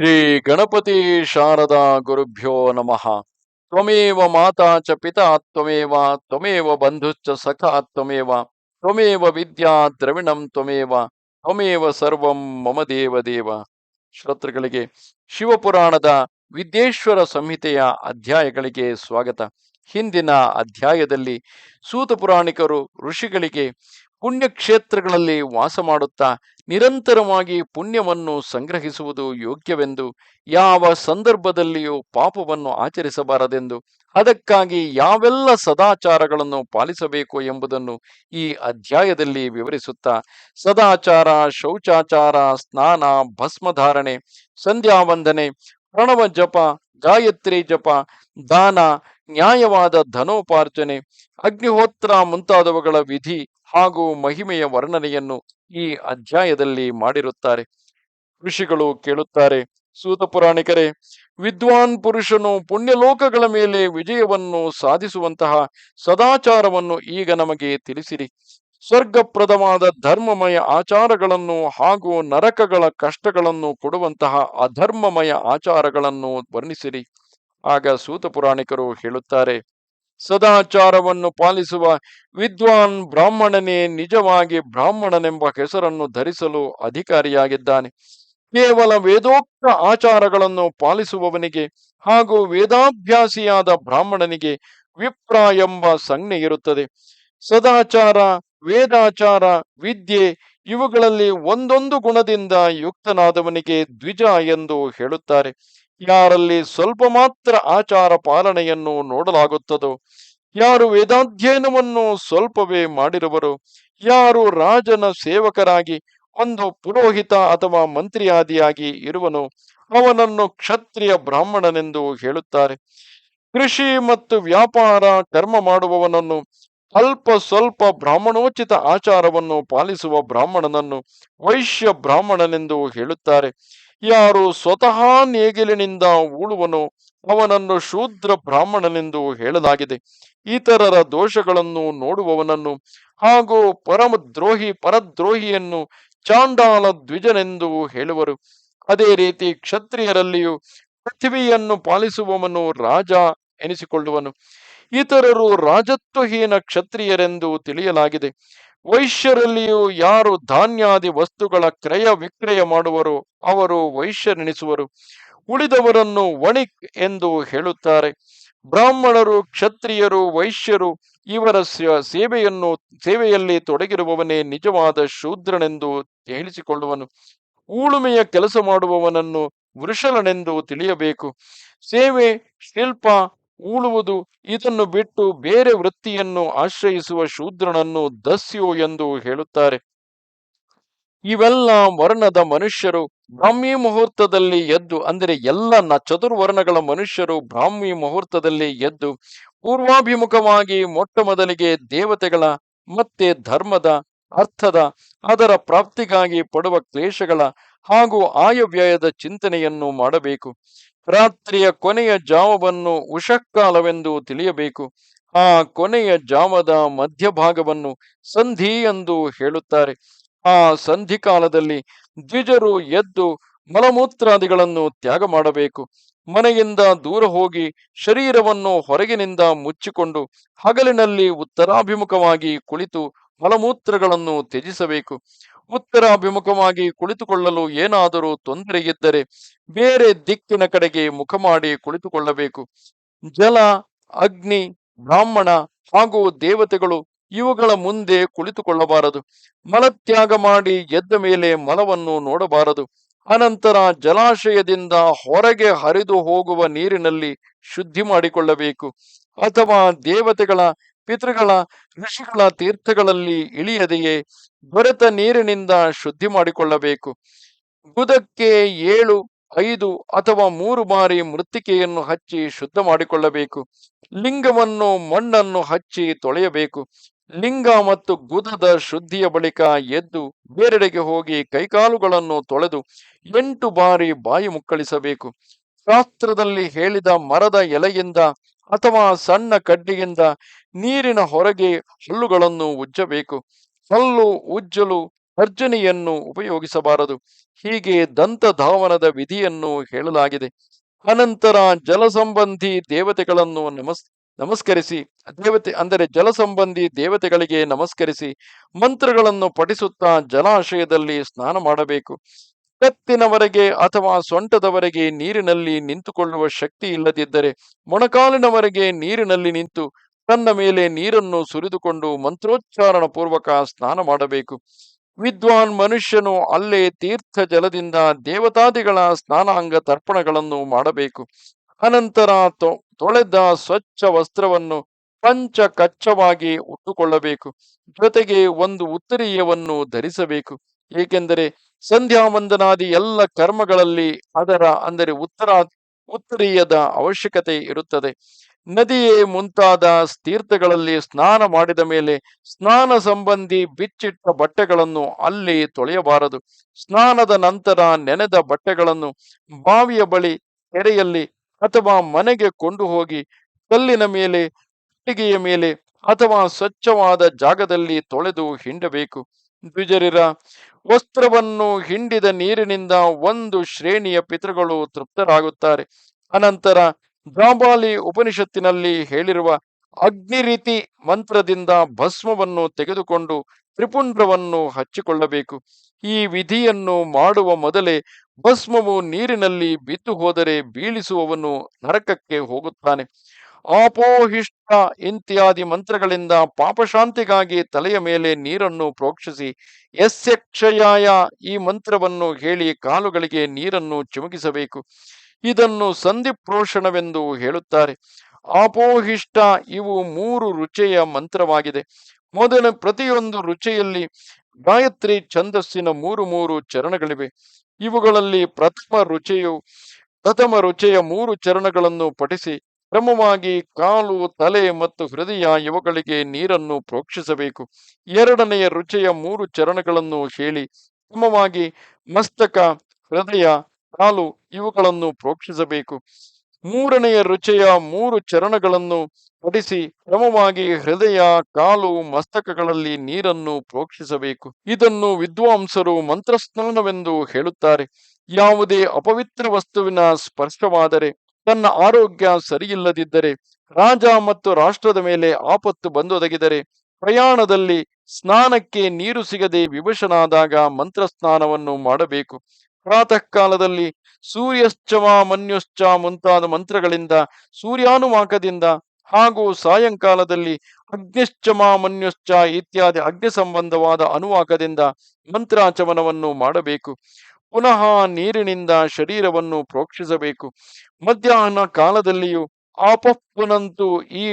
ಶ್ರೀ ಗಣಪತಿ ಶಾರದಾ ಗುರುಭ್ಯೋ ನಮಃ. ತ್ವಮೇವ ಮಾತಾ ಚ ಪಿತಾ, ತ್ವಮೇವ ತ್ವಮೇವ ಬಂಧುಶ್ಚ ಸಖಾ, ತ್ವಮೇವ ತ್ವಮೇವ ವಿದ್ಯಾ ದ್ರವಿಣಂ, ತ್ವಮೇವ ತ್ವಮೇವ ಸರ್ವಂ ಮಮ ದೇವ ದೇವ. ಶ್ರೋತೃಗಳಿಗೆ, ಶಿವಪುರಾಣದ ವಿದ್ಯೇಶ್ವರ ಸಂಹಿತೆಯ ಅಧ್ಯಾಯಗಳಿಗೆ ಸ್ವಾಗತ. ಹಿಂದಿನ ಅಧ್ಯಾಯದಲ್ಲಿ ಸೂತ ಪುರಾಣಿಕರು, ಋಷಿಗಳಿಗೆ ಪುಣ್ಯಕ್ಷೇತ್ರಗಳಲ್ಲಿ ವಾಸ ಮಾಡುತ್ತಾ ನಿರಂತರವಾಗಿ ಪುಣ್ಯವನ್ನು ಸಂಗ್ರಹಿಸುವುದು ಯೋಗ್ಯವೆಂದು, ಯಾವ ಸಂದರ್ಭದಲ್ಲಿಯೂ ಪಾಪವನ್ನು ಆಚರಿಸಬಾರದೆಂದು, ಅದಕ್ಕಾಗಿ ಯಾವೆಲ್ಲ ಸದಾಚಾರಗಳನ್ನು ಪಾಲಿಸಬೇಕು ಎಂಬುದನ್ನು ಈ ಅಧ್ಯಾಯದಲ್ಲಿ ವಿವರಿಸುತ್ತಾ, ಸದಾಚಾರ, ಶೌಚಾಚಾರ, ಸ್ನಾನ, ಭಸ್ಮಧಾರಣೆ, ಸಂಧ್ಯಾವಂದನೆ, ಪ್ರಣವ ಜಪ, ಗಾಯತ್ರಿ ಜಪ, ದಾನ, ನ್ಯಾಯವಾದ ಧನೋಪಾರ್ಜನೆ, ಅಗ್ನಿಹೋತ್ರ ಮುಂತಾದವುಗಳ ವಿಧಿ ಹಾಗೂ ಮಹಿಮೆಯ ವರ್ಣನೆಯನ್ನು ಈ ಅಧ್ಯಾಯದಲ್ಲಿ ಮಾಡಿರುತ್ತಾರೆ. ಋಷಿಗಳು ಕೇಳುತ್ತಾರೆ, ಸೂತ ಪುರಾಣಿಕರೇ, ವಿದ್ವಾನ್ ಪುರುಷನು ಪುಣ್ಯಲೋಕಗಳ ಮೇಲೆ ವಿಜಯವನ್ನು ಸಾಧಿಸುವಂತಹ ಸದಾಚಾರವನ್ನು ಈಗ ನಮಗೆ ತಿಳಿಸಿರಿ. ಸ್ವರ್ಗಪ್ರದವಾದ ಧರ್ಮಮಯ ಆಚಾರಗಳನ್ನು ಹಾಗೂ ನರಕಗಳ ಕಷ್ಟಗಳನ್ನು ಕೊಡುವಂತಹ ಅಧರ್ಮಮಯ ಆಚಾರಗಳನ್ನು ವರ್ಣಿಸಿರಿ. ಆಗ ಸೂತ ಪುರಾಣಿಕರು ಹೇಳುತ್ತಾರೆ ಸದಾಚಾರವನ್ನು ಪಾಲಿಸುವ ವಿದ್ವಾನ್ ಬ್ರಾಹ್ಮಣನೇ ನಿಜವಾಗಿ ಬ್ರಾಹ್ಮಣನೆಂಬ ಹೆಸರನ್ನು ಧರಿಸಲು ಅಧಿಕಾರಿಯಾಗಿದ್ದಾನೆ. ಕೇವಲ ವೇದೋಕ್ತ ಆಚಾರಗಳನ್ನು ಪಾಲಿಸುವವನಿಗೆ ಹಾಗೂ ವೇದಾಭ್ಯಾಸಿಯಾದ ಬ್ರಾಹ್ಮಣನಿಗೆ ವಿಪ್ರ ಎಂಬ ಸಂಜ್ಞೆ ಇರುತ್ತದೆ. ಸದಾಚಾರ, ವೇದಾಚಾರ, ವಿದ್ಯೆ ಇವುಗಳಲ್ಲಿ ಒಂದೊಂದು ಗುಣದಿಂದ ಯುಕ್ತನಾದವನಿಗೆ ದ್ವಿಜ ಎಂದು ಹೇಳುತ್ತಾರೆ. ಯಾರಲ್ಲಿ ಸ್ವಲ್ಪ ಮಾತ್ರ ಆಚಾರ ಪಾಲನೆಯನ್ನು ನೋಡಲಾಗುತ್ತದೋ. ಯಾರು ವೇದಾಧ್ಯಯನವನ್ನು ಸ್ವಲ್ಪವೇ ಮಾಡಿರುವರು. ಯಾರು ರಾಜನ ಸೇವಕರಾಗಿ, ಒಂದು ಪುರೋಹಿತ ಅಥವಾ ಮಂತ್ರಿಯಾದಿಯಾಗಿ ಇರುವನು, ಅವನನ್ನು ಕ್ಷತ್ರಿಯ ಬ್ರಾಹ್ಮಣನೆಂದು ಹೇಳುತ್ತಾರೆ. ಕೃಷಿ ಮತ್ತು ವ್ಯಾಪಾರ, ಕರ್ಮ ಮಾಡುವವನನ್ನು ಅಲ್ಪ ಸ್ವಲ್ಪ ಬ್ರಾಹ್ಮಣೋಚಿತ ಆಚಾರವನ್ನು ಪಾಲಿಸುವ ಬ್ರಾಹ್ಮಣನನ್ನು ವೈಶ್ಯ ಬ್ರಾಹ್ಮಣನೆಂದು ಹೇಳುತ್ತಾರೆ. ಯಾರು ಸ್ವತಃ ನೇಗಿಲಿನಿಂದ ಉಳುವನು, ಅವನನ್ನು ಶೂದ್ರ ಬ್ರಾಹ್ಮಣನೆಂದು ಹೇಳಲಾಗಿದೆ. ಇತರರ ದೋಷಗಳನ್ನು ನೋಡುವವನನ್ನು ಹಾಗೂ ಪರಮ ದ್ರೋಹಿ ಪರದ್ರೋಹಿಯನ್ನು ಚಾಂಡಾಲ ದ್ವಿಜನೆಂದು ಹೇಳುವರು. ಅದೇ ರೀತಿ ಕ್ಷತ್ರಿಯರಲ್ಲಿಯೂ ಪೃಥ್ವಿಯನ್ನು ಪಾಲಿಸುವವನು ರಾಜ ಎನಿಸಿಕೊಳ್ಳುವನು. ಇತರರು ರಾಜತ್ವಹೀನ ಕ್ಷತ್ರಿಯರೆಂದು ತಿಳಿಯಲಾಗಿದೆ. ವೈಶ್ಯರಲ್ಲಿಯೂ ಯಾರು ಧಾನ್ಯಾದಿ ವಸ್ತುಗಳ ಕ್ರಯ ವಿಕ್ರಯ ಮಾಡುವರು ಅವರು ವೈಶ್ಯರೆನಿಸುವರು. ಉಳಿದವರನ್ನು ವಣಿಕ್ ಎಂದು ಹೇಳುತ್ತಾರೆ. ಬ್ರಾಹ್ಮಣರು, ಕ್ಷತ್ರಿಯರು, ವೈಶ್ಯರು ಇವರ ಸೇವೆಯನ್ನು ಸೇವೆಯಲ್ಲಿ ತೊಡಗಿರುವವನೇ ನಿಜವಾದ ಶೂದ್ರನೆಂದು ಹೇಳಿಸಿಕೊಳ್ಳುವನು ಊಳುಮೆಯ ಕೆಲಸ ಮಾಡುವವನನ್ನು ವೃಷಲನೆಂದು ತಿಳಿಯಬೇಕು. ಸೇವೆ, ಶಿಲ್ಪ ಉಳುವುದು, ಇದನ್ನು ಬಿಟ್ಟು ಬೇರೆ ವೃತ್ತಿಯನ್ನು ಆಶ್ರಯಿಸುವ ಶೂದ್ರನನ್ನು ದಸ್ಯು ಎಂದು ಹೇಳುತ್ತಾರೆ. ಇವೆಲ್ಲ ವರ್ಣದ ಮನುಷ್ಯರು. ಬ್ರಾಹ್ಮಿ ಮುಹೂರ್ತದಲ್ಲಿ ಎದ್ದು, ಅಂದರೆ ಎಲ್ಲ ನ ಚತುರ್ವರ್ಣಗಳ ಮನುಷ್ಯರು ಬ್ರಾಹ್ಮಿ ಮುಹೂರ್ತದಲ್ಲಿ ಎದ್ದು, ಪೂರ್ವಾಭಿಮುಖವಾಗಿ ಮೊಟ್ಟ ಮೊದಲಿಗೆ ದೇವತೆಗಳ, ಮತ್ತೆ ಧರ್ಮದ, ಅರ್ಥದ, ಅದರ ಪ್ರಾಪ್ತಿಗಾಗಿ ಪಡುವ ಕ್ಲೇಶಗಳ ಹಾಗೂ ಆಯವ್ಯಯದ ಚಿಂತನೆಯನ್ನು ಮಾಡಬೇಕು. ರಾತ್ರಿಯ ಕೊನೆಯ ಜಾವವನ್ನು ಉಷಕ್ಕಾಲವೆಂದು ತಿಳಿಯಬೇಕು. ಆ ಕೊನೆಯ ಜಾವದ ಮಧ್ಯಭಾಗವನ್ನು ಸಂಧಿ ಎಂದು ಹೇಳುತ್ತಾರೆ. ಆ ಸಂಧಿ ಕಾಲದಲ್ಲಿ ದ್ವಿಜರು ಎದ್ದು ಮಲಮೂತ್ರಾದಿಗಳನ್ನು ತ್ಯಾಗ ಮಾಡಬೇಕು. ಮನೆಯಿಂದ ದೂರ ಹೋಗಿ ಶರೀರವನ್ನು ಹೊರಗಿನಿಂದ ಮುಚ್ಚಿಕೊಂಡು ಹಗಲಿನಲ್ಲಿ ಉತ್ತರಾಭಿಮುಖವಾಗಿ ಕುಳಿತು ಮಲಮೂತ್ರಗಳನ್ನು ತ್ಯಜಿಸಬೇಕು. ಉತ್ತರಾಭಿಮುಖವಾಗಿ ಕುಳಿತುಕೊಳ್ಳಲು ಏನಾದರೂ ತೊಂದರೆಯಿದ್ದರೆ ಬೇರೆ ದಿಕ್ಕಿನ ಕಡೆಗೆ ಮುಖ ಮಾಡಿ ಕುಳಿತುಕೊಳ್ಳಬೇಕು. ಜಲ, ಅಗ್ನಿ, ಬ್ರಾಹ್ಮಣ ಹಾಗೂ ದೇವತೆಗಳು ಇವುಗಳ ಮುಂದೆ ಕುಳಿತುಕೊಳ್ಳಬಾರದು. ಮಲತ್ಯಾಗ ಮಾಡಿ ಎದ್ದ ಮೇಲೆ ಮಲವನ್ನು ನೋಡಬಾರದು. ಅನಂತರ ಜಲಾಶಯದಿಂದ ಹೊರಗೆ ಹರಿದು ಹೋಗುವ ನೀರಿನಲ್ಲಿ ಶುದ್ಧಿ ಮಾಡಿಕೊಳ್ಳಬೇಕು. ಅಥವಾ ದೇವತೆಗಳ ಪಿತೃಗಳ ಋಷಿಗಳ ತೀರ್ಥಗಳಲ್ಲಿ ಇಳಿಯದೆಯೇ? ದೊರೆತ ನೀರಿನಿಂದ ಶುದ್ಧಿ ಮಾಡಿಕೊಳ್ಳಬೇಕು. ಗುದಕ್ಕೆ ಏಳು, ಐದು ಅಥವಾ ಮೂರು ಬಾರಿ ಮೃತ್ತಿಕೆಯನ್ನು ಹಚ್ಚಿ ಶುದ್ಧ ಮಾಡಿಕೊಳ್ಳಬೇಕು. ಲಿಂಗವನ್ನು ಮಣ್ಣನ್ನು ಹಚ್ಚಿ ತೊಳೆಯಬೇಕು. ಲಿಂಗ ಮತ್ತು ಗುದದ ಶುದ್ಧಿಯ ಬಳಿಕ ಎದ್ದು ಬೇರೆಡೆಗೆ ಹೋಗಿ ಕೈಕಾಲುಗಳನ್ನು ತೊಳೆದು ಎಂಟು ಬಾರಿ ಬಾಯಿ ಮುಕ್ಕಳಿಸಬೇಕು. ಶಾಸ್ತ್ರದಲ್ಲಿ ಹೇಳಿದ ಮರದ ಎಲೆಯಿಂದ ಅಥವಾ ಸಣ್ಣ ಕಡ್ಡಿಯಿಂದ ನೀರಿನ ಹೊರಗೆ ಹಲ್ಲುಗಳನ್ನು ಉಜ್ಜಬೇಕು. ಹಲ್ಲು ಉಜ್ಜಲು ಅರ್ಜನೆಯನ್ನು ಉಪಯೋಗಿಸಬಾರದು. ಹೀಗೆ ದಂತ ಧಾವನದ ವಿಧಿಯನ್ನು ಹೇಳಲಾಗಿದೆ. ಅನಂತರ ಜಲ ಸಂಬಂಧಿ ದೇವತೆಗಳನ್ನು ನಮಸ್, ನಮಸ್ಕರಿಸಿ. ದೇವತೆ ಅಂದರೆ ಜಲ ಸಂಬಂಧಿ ದೇವತೆಗಳಿಗೆ ನಮಸ್ಕರಿಸಿ. ಮಂತ್ರಗಳನ್ನು ಪಠಿಸುತ್ತಾ ಜಲಾಶಯದಲ್ಲಿ ಸ್ನಾನ ಮಾಡಬೇಕು. ಕತ್ತಿನವರೆಗೆ ಅಥವಾ ಸೊಂಟದವರೆಗೆ ನೀರಿನಲ್ಲಿ ನಿಂತುಕೊಳ್ಳುವ ಶಕ್ತಿ ಇಲ್ಲದಿದ್ದರೆ ಮೊಣಕಾಲಿನವರೆಗೆ ನೀರಿನಲ್ಲಿ ನಿಂತು ತನ್ನ ಮೇಲೆ ನೀರನ್ನು ಸುರಿದುಕೊಂಡು ಮಂತ್ರೋಚ್ಚಾರಣ ಪೂರ್ವಕ ಸ್ನಾನ ಮಾಡಬೇಕು. ವಿದ್ವಾನ್ ಮನುಷ್ಯನು ಅಲ್ಲೇ ತೀರ್ಥ ಜಲದಿಂದ ದೇವತಾದಿಗಳ ಸ್ನಾನಾಂಗ ತರ್ಪಣಗಳನ್ನು ಮಾಡಬೇಕು. ಅನಂತರ ತೊಳೆದ ಸ್ವಚ್ಛ ವಸ್ತ್ರವನ್ನು ಪಂಚ ಕಚ್ಚವಾಗಿ ಉಟ್ಟುಕೊಳ್ಳಬೇಕು. ಜೊತೆಗೆ ಒಂದು ಉತ್ತರೀಯವನ್ನು ಧರಿಸಬೇಕು. ಏಕೆಂದರೆ ಸಂಧ್ಯಾ ವಂದನಾದಿ ಎಲ್ಲ ಕರ್ಮಗಳಲ್ಲಿ ಅದರ ಅಂದರೆ ಉತ್ತರ, ಉತ್ತರೀಯದ ಅವಶ್ಯಕತೆ ಇರುತ್ತದೆ. ನದಿಯೇ ಮುಂತಾದ ತೀರ್ಥಗಳಲ್ಲಿ ಸ್ನಾನ ಮಾಡಿದ ಮೇಲೆ ಸ್ನಾನ ಸಂಬಂಧಿ ಬಿಚ್ಚಿಟ್ಟ ಬಟ್ಟೆಗಳನ್ನು ಅಲ್ಲಿ ತೊಳೆಯಬಾರದು. ಸ್ನಾನದ ನಂತರ ನೆನೆದ ಬಟ್ಟೆಗಳನ್ನು ಬಾವಿಯ ಬಳಿ ಕೆರೆಯಲ್ಲಿ ಅಥವಾ ಮನೆಗೆ ಕೊಂಡು ಹೋಗಿ ಕಲ್ಲಿನ ಮೇಲೆ, ಕಟ್ಟಿಗೆಯ ಮೇಲೆ ಅಥವಾ ಸ್ವಚ್ಛವಾದ ಜಾಗದಲ್ಲಿ ತೊಳೆದು ಹಿಂಡಬೇಕು. ದ್ವಿಜರಿರ ವಸ್ತ್ರವನ್ನು ಹಿಂಡಿದ ನೀರಿನಿಂದ ಒಂದು ಶ್ರೇಣಿಯ ಪಿತೃಗಳು ತೃಪ್ತರಾಗುತ್ತಾರೆ. ಅನಂತರ ಜಾಂಬಾಲಿ ಉಪನಿಷತ್ತಿನಲ್ಲಿ ಹೇಳಿರುವ ಅಗ್ನಿರೀತಿ ಮಂತ್ರದಿಂದ ಭಸ್ಮವನ್ನು ತೆಗೆದುಕೊಂಡು ತ್ರಿಪುಂಡ್ರವನ್ನು ಹಚ್ಚಿಕೊಳ್ಳಬೇಕು. ಈ ವಿಧಿಯನ್ನು ಮಾಡುವ ಮೊದಲೇ ಭಸ್ಮವು ನೀರಿನಲ್ಲಿ ಬಿದ್ದು ಹೋದರೆ ಬೀಳಿಸುವವನು ನರಕಕ್ಕೆ ಹೋಗುತ್ತಾನೆ. ಆಪೋಹಿಷ್ಟ ಇತ್ಯಾದಿ ಮಂತ್ರಗಳಿಂದ ಪಾಪಶಾಂತಿಗಾಗಿ ತಲೆಯ ಮೇಲೆ ನೀರನ್ನು ಪ್ರೋಕ್ಷಿಸಿ ಯಸ್ಯಕ್ಷಯಾಯ ಈ ಮಂತ್ರವನ್ನು ಹೇಳಿ ಕಾಲುಗಳಿಗೆ ನೀರನ್ನು ಚಿಮುಕಿಸಬೇಕು. ಇದನ್ನು ಸಂಧಿಪ್ರೋಷಣವೆಂದು ಹೇಳುತ್ತಾರೆ. ಆಪೋಹಿಷ್ಟ ಇವು ಮೂರು ರುಚಿಯ ಮಂತ್ರವಾಗಿದೆ. ಮೊದಲ ಪ್ರತಿಯೊಂದು ರುಚಿಯಲ್ಲಿ ಗಾಯತ್ರಿ ಛಂದಸ್ಸಿನ ಮೂರು ಮೂರು ಚರಣಗಳಿವೆ. ಇವುಗಳಲ್ಲಿ ಪ್ರಥಮ ರುಚಿಯು, ಪ್ರಥಮ ರುಚಿಯ ಮೂರು ಚರಣಗಳನ್ನು ಪಠಿಸಿ ಕ್ರಮವಾಗಿ ಕಾಲು, ತಲೆ ಮತ್ತು ಹೃದಯ ಇವುಗಳಿಗೆ ನೀರನ್ನು ಪ್ರೋಕ್ಷಿಸಬೇಕು. ಎರಡನೆಯ ರುಚಿಯ ಮೂರು ಚರಣಗಳನ್ನು ಹೇಳಿ. ಕ್ರಮವಾಗಿ ಮಸ್ತಕ, ಹೃದಯ, ಕಾಲು ಇವುಗಳನ್ನು ಪ್ರೋಕ್ಷಿಸಬೇಕು. ಮೂರನೆಯ ರುಚಿಯ ಮೂರು ಚರಣಗಳನ್ನು ಪಡಿಸಿ ಕ್ರಮವಾಗಿ ಹೃದಯ, ಕಾಲು, ಮಸ್ತಕಗಳಲ್ಲಿ ನೀರನ್ನು ಪ್ರೋಕ್ಷಿಸಬೇಕು. ಇದನ್ನು ವಿದ್ವಾಂಸರು ಮಂತ್ರಸ್ನಾನವೆಂದು ಹೇಳುತ್ತಾರೆ. ಯಾವುದೇ ಅಪವಿತ್ರ ವಸ್ತುವಿನ ಸ್ಪರ್ಶವಾದರೆ ತನ್ನ ಆರೋಗ್ಯ ಸರಿಯಿಲ್ಲದಿದ್ದರೆ ರಾಜ ಮತ್ತು ರಾಷ್ಟ್ರದ ಮೇಲೆ ಆಪತ್ತು ಬಂದೊದಗಿದರೆ ಪ್ರಯಾಣದಲ್ಲಿ ಸ್ನಾನಕ್ಕೆ ನೀರು ಸಿಗದೆ ಮಂತ್ರ ಸ್ನಾನವನ್ನು ಮಾಡಬೇಕು. ಪ್ರಾತಃ ಕಾಲದಲ್ಲಿ ಸೂರ್ಯಶ್ಚವ ಮನ್ಯುಶ್ಚ ಮುಂತಾದ ಮಂತ್ರಗಳಿಂದ ಸೂರ್ಯಾನುವಾಕದಿಂದ ಹಾಗೂ ಸಾಯಂಕಾಲದಲ್ಲಿ ಅಗ್ನಿಶ್ಚಮ, ಮನ್ಯುಶ್ಚ ಇತ್ಯಾದಿ ಅಗ್ನಿ ಸಂಬಂಧವಾದ ಅನುವಾಕದಿಂದ ಮಂತ್ರಾಚಮನವನ್ನು ಮಾಡಬೇಕು. ಪುನಃ ನೀರಿನಿಂದ ಶರೀರವನ್ನು ಪ್ರೋಕ್ಷಿಸಬೇಕು. ಮಧ್ಯಾಹ್ನ ಕಾಲದಲ್ಲಿಯೂ ಆಪಪ್ಪುನಂತೂ ಈ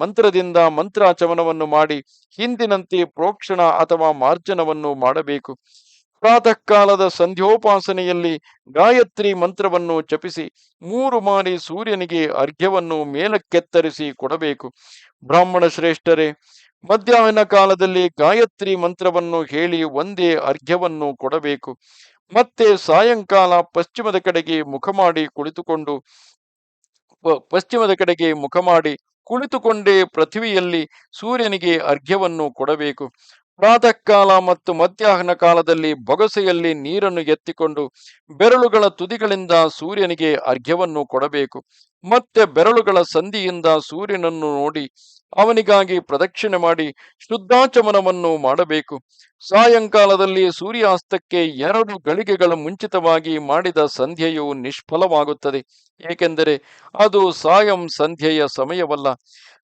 ಮಂತ್ರದಿಂದ ಮಂತ್ರಾಚಮನವನ್ನು ಮಾಡಿ ಹಿಂದಿನಂತೆ ಪ್ರೋಕ್ಷಣ ಅಥವಾ ಮಾರ್ಜನವನ್ನು ಮಾಡಬೇಕು. ಪ್ರಾತಃ ಕಾಲದ ಸಂಧ್ಯೋಪಾಸನೆಯಲ್ಲಿ ಗಾಯತ್ರಿ ಮಂತ್ರವನ್ನು ಜಪಿಸಿ ಮೂರು ಮಾರಿ ಸೂರ್ಯನಿಗೆ ಅರ್ಘ್ಯವನ್ನು ಮೇಲಕ್ಕೆತ್ತರಿಸಿ ಕೊಡಬೇಕು. ಬ್ರಾಹ್ಮಣ ಶ್ರೇಷ್ಠರೇ, ಮಧ್ಯಾಹ್ನ ಕಾಲದಲ್ಲಿ ಗಾಯತ್ರಿ ಮಂತ್ರವನ್ನು ಹೇಳಿ ಒಂದೇ ಅರ್ಘ್ಯವನ್ನು ಕೊಡಬೇಕು. ಮತ್ತೆ ಸಾಯಂಕಾಲ ಪಶ್ಚಿಮದ ಕಡೆಗೆ ಮುಖ ಮಾಡಿ ಕುಳಿತುಕೊಂಡು ಪಶ್ಚಿಮದ ಕಡೆಗೆ ಮುಖ ಮಾಡಿ ಕುಳಿತುಕೊಂಡೇ ಪೃಥ್ವಿಯಲ್ಲಿ ಸೂರ್ಯನಿಗೆ ಅರ್ಘ್ಯವನ್ನು ಕೊಡಬೇಕು. ಪ್ರಾತಃ ಕಾಲ ಮತ್ತು ಮಧ್ಯಾಹ್ನ ಕಾಲದಲ್ಲಿ ಬೊಗಸೆಯಲ್ಲಿ ನೀರನ್ನು ಎತ್ತಿಕೊಂಡು ಬೆರಳುಗಳ ತುದಿಗಳಿಂದ ಸೂರ್ಯನಿಗೆ ಅರ್ಘ್ಯವನ್ನು ಕೊಡಬೇಕು. ಮತ್ತೆ ಬೆರಳುಗಳ ಸಂಧಿಯಿಂದ ಸೂರ್ಯನನ್ನು ನೋಡಿ ಅವನಿಗಾಗಿ ಪ್ರದಕ್ಷಿಣೆ ಮಾಡಿ ಶುದ್ಧಾಚಮನವನ್ನು ಮಾಡಬೇಕು. ಸಾಯಂಕಾಲದಲ್ಲಿ ಸೂರ್ಯಾಸ್ತಕ್ಕೆ ಎರಡು ಗಳಿಗೆಗಳ ಮುಂಚಿತವಾಗಿ ಮಾಡಿದ ಸಂಧ್ಯೆಯು ನಿಷ್ಫಲವಾಗುತ್ತದೆ. ಏಕೆಂದರೆ ಅದು ಸಾಯಂ ಸಂಧ್ಯೆಯ ಸಮಯವಲ್ಲ.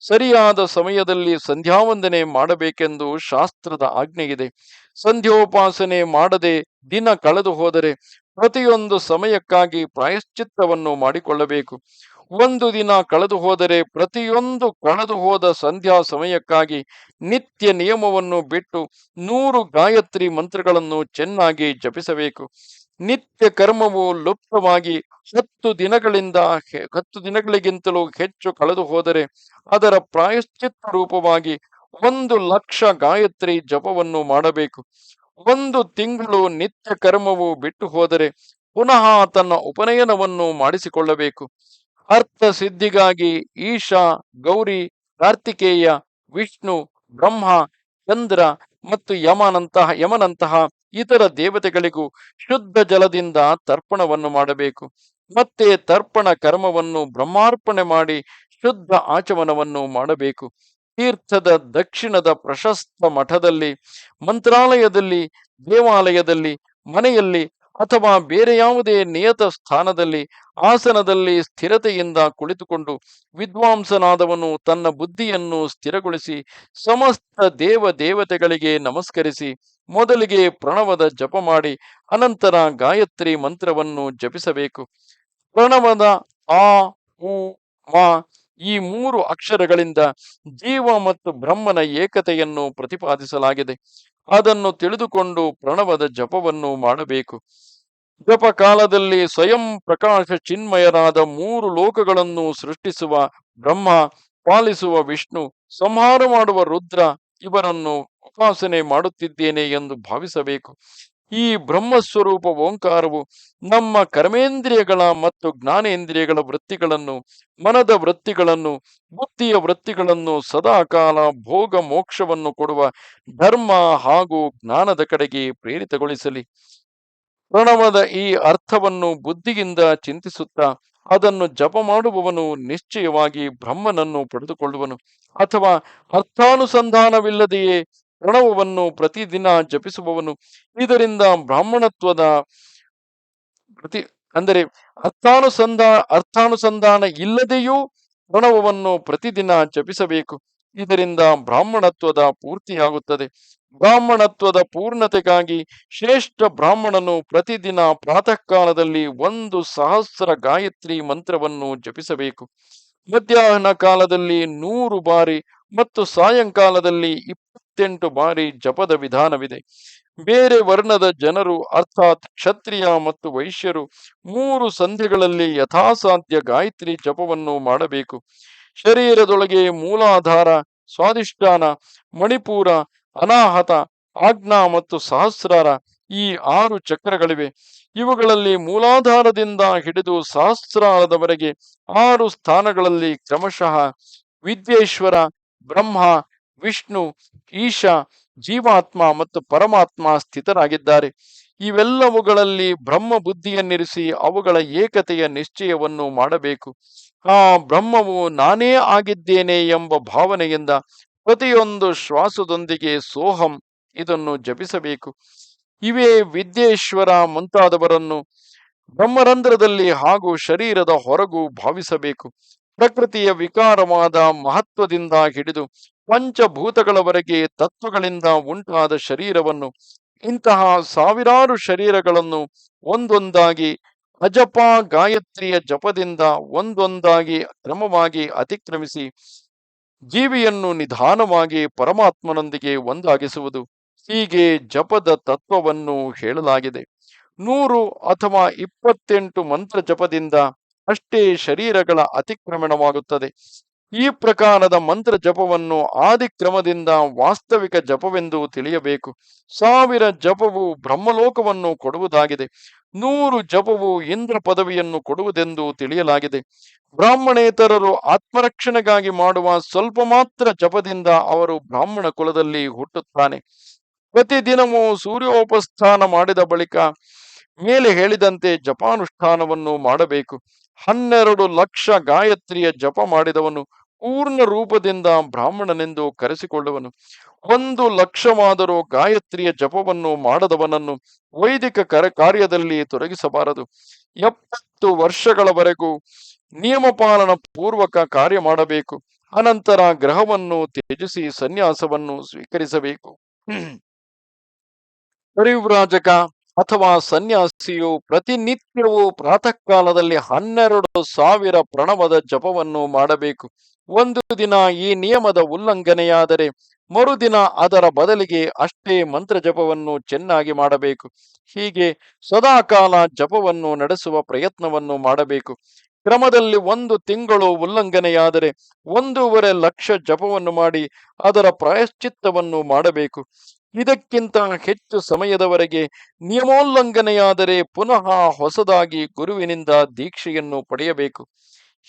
ಸರಿಯಾದ ಸಮಯದಲ್ಲಿ ಸಂಧ್ಯಾವಂದನೆ ಮಾಡಬೇಕೆಂದು ಶಾಸ್ತ್ರದ ಆಜ್ಞೆಯಿದೆ. ಸಂಧ್ಯೋಪಾಸನೆ ಮಾಡದೆ ದಿನ ಕಳೆದು ಹೋದರೆ ಪ್ರತಿಯೊಂದು ಸಮಯಕ್ಕಾಗಿ ಪ್ರಾಯಶ್ಚಿತ್ತವನ್ನು ಮಾಡಿಕೊಳ್ಳಬೇಕು. ಒಂದು ದಿನ ಕಳೆದು ಹೋದರೆ ಪ್ರತಿಯೊಂದು ಕಳೆದು ಹೋದ ಸಂಧ್ಯಾ ಸಮಯಕ್ಕಾಗಿ ನಿತ್ಯ ನಿಯಮವನ್ನು ಬಿಟ್ಟು ನೂರು ಗಾಯತ್ರಿ ಮಂತ್ರಗಳನ್ನು ಚೆನ್ನಾಗಿ ಜಪಿಸಬೇಕು. ನಿತ್ಯ ಕರ್ಮವು ಲುಪ್ತವಾಗಿ ಹತ್ತು ದಿನಗಳಿಂದ ಹತ್ತು ದಿನಗಳಿಗಿಂತಲೂ ಹೆಚ್ಚು ಕಳೆದು ಹೋದರೆ ಅದರ ಪ್ರಾಯಶ್ಚಿತ್ತ ರೂಪವಾಗಿ ಒಂದು ಲಕ್ಷ ಗಾಯತ್ರಿ ಜಪವನ್ನು ಮಾಡಬೇಕು. ಒಂದು ತಿಂಗಳು ನಿತ್ಯ ಕರ್ಮವು ಬಿಟ್ಟು ಹೋದರೆ ಪುನಃ ತನ್ನ ಉಪನಯನವನ್ನು ಮಾಡಿಸಿಕೊಳ್ಳಬೇಕು. ಅರ್ಥ ಸಿದ್ಧಿಗಾಗಿ ಈಶಾ, ಗೌರಿ, ಕಾರ್ತಿಕೇಯ, ವಿಷ್ಣು, ಬ್ರಹ್ಮ, ಚಂದ್ರ ಮತ್ತು ಯಮನಂತಹ ಯಮನಂತಹ ಇತರ ದೇವತೆಗಳಿಗೂ ಶುದ್ಧ ಜಲದಿಂದ ತರ್ಪಣವನ್ನು ಮಾಡಬೇಕು. ಮತ್ತೆ ತರ್ಪಣ ಕರ್ಮವನ್ನು ಬ್ರಹ್ಮಾರ್ಪಣೆ ಮಾಡಿ ಶುದ್ಧ ಆಚಮನವನ್ನು ಮಾಡಬೇಕು. ತೀರ್ಥದ ದಕ್ಷಿಣದ ಪ್ರಶಸ್ತ ಮಠದಲ್ಲಿ, ಮಂತ್ರಾಲಯದಲ್ಲಿ, ದೇವಾಲಯದಲ್ಲಿ, ಮನೆಯಲ್ಲಿ ಅಥವಾ ಬೇರೆ ಯಾವುದೇ ನಿಯತ ಸ್ಥಾನದಲ್ಲಿ, ಆಸನದಲ್ಲಿ ಸ್ಥಿರತೆಯಿಂದ ಕುಳಿತುಕೊಂಡು ವಿದ್ವಾಂಸನಾದವನು ತನ್ನ ಬುದ್ಧಿಯನ್ನು ಸ್ಥಿರಗೊಳಿಸಿ ಸಮಸ್ತ ದೇವ ದೇವತೆಗಳಿಗೆ ನಮಸ್ಕರಿಸಿ, ಮೊದಲಿಗೆ ಪ್ರಣವದ ಜಪ ಮಾಡಿ, ಅನಂತರ ಗಾಯತ್ರಿ ಮಂತ್ರವನ್ನು ಜಪಿಸಬೇಕು. ಪ್ರಣವದ ಆ, ಉ, ಮ ಈ ಮೂರು ಅಕ್ಷರಗಳಿಂದ ಜೀವ ಮತ್ತು ಬ್ರಹ್ಮನ ಏಕತೆಯನ್ನು ಪ್ರತಿಪಾದಿಸಲಾಗಿದೆ. ಅದನ್ನು ತಿಳಿದುಕೊಂಡು ಪ್ರಣವದ ಜಪವನ್ನು ಮಾಡಬೇಕು. ಜಪ ಕಾಲದಲ್ಲಿ ಸ್ವಯಂ ಪ್ರಕಾಶ ಚಿನ್ಮಯರಾದ ಮೂರು ಲೋಕಗಳನ್ನು ಸೃಷ್ಟಿಸುವ ಬ್ರಹ್ಮ, ಪಾಲಿಸುವ ವಿಷ್ಣು, ಸಂಹಾರ ಮಾಡುವ ರುದ್ರ ಇವರನ್ನು ಉಪಾಸನೆ ಮಾಡುತ್ತಿದ್ದೇನೆ ಎಂದು ಭಾವಿಸಬೇಕು. ಈ ಬ್ರಹ್ಮಸ್ವರೂಪ ಓಂಕಾರವು ನಮ್ಮ ಕರ್ಮೇಂದ್ರಿಯಗಳ ಮತ್ತು ಜ್ಞಾನೇಂದ್ರಿಯಗಳ ವೃತ್ತಿಗಳನ್ನು, ಮನದ ವೃತ್ತಿಗಳನ್ನು, ಬುದ್ಧಿಯ ವೃತ್ತಿಗಳನ್ನು, ಸದಾಕಾಲ ಭೋಗ ಮೋಕ್ಷವನ್ನು ಕೊಡುವ ಧರ್ಮ ಹಾಗೂ ಜ್ಞಾನದ ಕಡೆಗೆ ಪ್ರೇರಿತಗೊಳಿಸಲಿ. ಪ್ರಣವದ ಈ ಅರ್ಥವನ್ನು ಬುದ್ಧಿಯಿಂದ ಚಿಂತಿಸುತ್ತಾ ಅದನ್ನು ಜಪ ಮಾಡುವವನು ನಿಶ್ಚಯವಾಗಿ ಬ್ರಹ್ಮನನ್ನು ಪಡೆದುಕೊಳ್ಳುವನು. ಅಥವಾ ಅರ್ಥಾನುಸಂಧಾನವಿಲ್ಲದೆಯೇ ಪ್ರಣವವನ್ನು ಪ್ರತಿದಿನ ಜಪಿಸುವವನು. ಇದರಿಂದ ಬ್ರಾಹ್ಮಣತ್ವದ ಪ್ರತಿ ಅಂದರೆ ಅರ್ಥಾನುಸಂಧಾನ ಅರ್ಥಾನುಸಂಧಾನ ಇಲ್ಲದೆಯೂ ಪ್ರಣವವನ್ನು ಪ್ರತಿದಿನ ಜಪಿಸಬೇಕು. ಇದರಿಂದ ಬ್ರಾಹ್ಮಣತ್ವದ ಪೂರ್ತಿಯಾಗುತ್ತದೆ. ಬ್ರಾಹ್ಮಣತ್ವದ ಪೂರ್ಣತೆಗಾಗಿ ಶ್ರೇಷ್ಠ ಬ್ರಾಹ್ಮಣನು ಪ್ರತಿದಿನ ಪ್ರಾತಃ ಕಾಲದಲ್ಲಿ ಒಂದು ಸಹಸ್ರ ಗಾಯತ್ರಿ ಮಂತ್ರವನ್ನು ಜಪಿಸಬೇಕು. ಮಧ್ಯಾಹ್ನ ಕಾಲದಲ್ಲಿ ನೂರು ಬಾರಿ ಮತ್ತು ಸಾಯಂಕಾಲದಲ್ಲಿ ಇಪ್ಪತ್ತೆಂಟು ಬಾರಿ ಜಪದ ವಿಧಾನವಿದೆ. ಬೇರೆ ವರ್ಣದ ಜನರು ಅರ್ಥಾತ್ ಕ್ಷತ್ರಿಯ ಮತ್ತು ವೈಶ್ಯರು ಮೂರು ಸಂಧ್ಯಗಳಲ್ಲಿ ಯಥಾಸಾಧ್ಯ ಗಾಯತ್ರಿ ಜಪವನ್ನು ಮಾಡಬೇಕು. ಶರೀರದೊಳಗೆ ಮೂಲಾಧಾರ ಸ್ವಾದಿಷ್ಠಾನ ಮಣಿಪುರ, ಅನಾಹತ, ಆಜ್ಞಾ ಮತ್ತು ಸಹಸ್ರಾರ ಈ ಆರು ಚಕ್ರಗಳಿವೆ. ಇವುಗಳಲ್ಲಿ ಮೂಲಾಧಾರದಿಂದ ಹಿಡಿದು ಸಹಸ್ರಾರದವರೆಗೆ ಆರು ಸ್ಥಾನಗಳಲ್ಲಿ ಕ್ರಮಶಃ ವಿದ್ಯೇಶ್ವರ, ಬ್ರಹ್ಮ ವಿಷ್ಣು, ಈಶ, ಜೀವಾತ್ಮ ಮತ್ತು ಪರಮಾತ್ಮ ಸ್ಥಿತರಾಗಿದ್ದಾರೆ. ಇವೆಲ್ಲವುಗಳಲ್ಲಿ ಬ್ರಹ್ಮ ಬುದ್ಧಿಯನ್ನಿರಿಸಿ ಅವುಗಳ ಏಕತೆಯ ನಿಶ್ಚಯವನ್ನು ಮಾಡಬೇಕು. ಆ ಬ್ರಹ್ಮವು ನಾನೇ ಆಗಿದ್ದೇನೆ ಎಂಬ ಭಾವನೆಯಿಂದ ಪ್ರತಿಯೊಂದು ಶ್ವಾಸದೊಂದಿಗೆ ಸೋಹಂ ಇದನ್ನು ಜಪಿಸಬೇಕು. ಇವೇ ವಿದ್ಯೇಶ್ವರ ಮುಂತಾದವರನ್ನು ಬ್ರಹ್ಮರಂಧ್ರದಲ್ಲಿ ಹಾಗೂ ಶರೀರದ ಹೊರಗೂ ಭಾವಿಸಬೇಕು. ಪ್ರಕೃತಿಯ ವಿಕಾರವಾದ ಮಹತ್ವದಿಂದ ಹಿಡಿದು ಪಂಚಭೂತಗಳವರೆಗೆ ತತ್ವಗಳಿಂದ ಉಂಟಾದ ಶರೀರವನ್ನು ಇಂತಹ ಸಾವಿರಾರು ಶರೀರಗಳನ್ನು ಒಂದೊಂದಾಗಿ ಅಜಪ ಗಾಯತ್ರಿಯ ಜಪದಿಂದ ಒಂದೊಂದಾಗಿ ಕ್ರಮವಾಗಿ ಅತಿಕ್ರಮಿಸಿ ಜೀವಿಯನ್ನು ನಿಧಾನವಾಗಿ ಪರಮಾತ್ಮನೊಂದಿಗೆ ಒಂದಾಗಿಸುವುದು ಹೀಗೆ ಜಪದ ತತ್ವವನ್ನು ಹೇಳಲಾಗಿದೆ. ನೂರು ಅಥವಾ ಇಪ್ಪತ್ತೆಂಟು ಮಂತ್ರ ಜಪದಿಂದ ಅಷ್ಟೇ ಶರೀರಗಳ ಅತಿಕ್ರಮಣವಾಗುತ್ತದೆ. ಈ ಪ್ರಕಾರದ ಮಂತ್ರ ಜಪವನ್ನು ಆದಿಕ್ರಮದಿಂದ ವಾಸ್ತವಿಕ ಜಪವೆಂದು ತಿಳಿಯಬೇಕು. ಸಾವಿರ ಜಪವು ಬ್ರಹ್ಮಲೋಕವನ್ನು ಕೊಡುವುದಾಗಿದೆ. ನೂರು ಜಪವು ಇಂದ್ರ ಪದವಿಯನ್ನು ಕೊಡುವುದೆಂದು ತಿಳಿಯಲಾಗಿದೆ. ಬ್ರಾಹ್ಮಣೇತರರು ಆತ್ಮರಕ್ಷಣೆಗಾಗಿ ಮಾಡುವ ಸ್ವಲ್ಪ ಮಾತ್ರ ಜಪದಿಂದ ಅವರು ಬ್ರಾಹ್ಮಣ ಕುಲದಲ್ಲಿ ಹುಟ್ಟುತ್ತಾನೆ. ಪ್ರತಿದಿನವೂ ಸೂರ್ಯೋಪಸ್ಥಾನ ಮಾಡಿದ ಬಳಿಕ ಮೇಲೆ ಹೇಳಿದಂತೆ ಜಪಾನುಷ್ಠಾನವನ್ನು ಮಾಡಬೇಕು. ಹನ್ನೆರಡು ಲಕ್ಷ ಗಾಯತ್ರಿಯ ಜಪ ಮಾಡಿದವನು ಪೂರ್ಣ ರೂಪದಿಂದ ಬ್ರಾಹ್ಮಣನೆಂದು ಕರೆಸಿಕೊಳ್ಳುವನು. ಒಂದು ಲಕ್ಷವಾದರೂ ಗಾಯತ್ರಿಯ ಜಪವನ್ನು ಮಾಡದವನನ್ನು ವೈದಿಕ ಕರ ಕಾರ್ಯದಲ್ಲಿ ತೊಡಗಿಸಬಾರದು. ಎಪ್ಪತ್ತು ವರ್ಷಗಳವರೆಗೂ ನಿಯಮಪಾಲನ ಪೂರ್ವಕ ಕಾರ್ಯ ಮಾಡಬೇಕು. ಅನಂತರ ಗ್ರಹವನ್ನು ತ್ಯಜಿಸಿ ಸನ್ಯಾಸವನ್ನು ಸ್ವೀಕರಿಸಬೇಕು. ಪರಿವ್ರಾಜಕ ಅಥವಾ ಸನ್ಯಾಸಿಯು ಪ್ರತಿನಿತ್ಯವೂ ಪ್ರಾತಃ ಕಾಲದಲ್ಲಿ ಹನ್ನೆರಡು ಸಾವಿರ ಪ್ರಣವದ ಜಪವನ್ನು ಮಾಡಬೇಕು. ಒಂದು ದಿನ ಈ ನಿಯಮದ ಉಲ್ಲಂಘನೆಯಾದರೆ ಮರುದಿನ ಅದರ ಬದಲಿಗೆ ಅಷ್ಟೇ ಮಂತ್ರ ಜಪವನ್ನು ಚೆನ್ನಾಗಿ ಮಾಡಬೇಕು. ಹೀಗೆ ಸದಾಕಾಲ ಜಪವನ್ನು ನಡೆಸುವ ಪ್ರಯತ್ನವನ್ನು ಮಾಡಬೇಕು. ಕ್ರಮದಲ್ಲಿ ಒಂದು ತಿಂಗಳು ಉಲ್ಲಂಘನೆಯಾದರೆ ಒಂದೂವರೆ ಲಕ್ಷ ಜಪವನ್ನು ಮಾಡಿ ಅದರ ಪ್ರಾಯಶ್ಚಿತ್ತವನ್ನು ಮಾಡಬೇಕು. ಇದಕ್ಕಿಂತ ಹೆಚ್ಚು ಸಮಯದವರೆಗೆ ನಿಯಮೋಲ್ಲಂಘನೆಯಾದರೆ ಪುನಃ ಹೊಸದಾಗಿ ಗುರುವಿನಿಂದ ದೀಕ್ಷೆಯನ್ನು ಪಡೆಯಬೇಕು.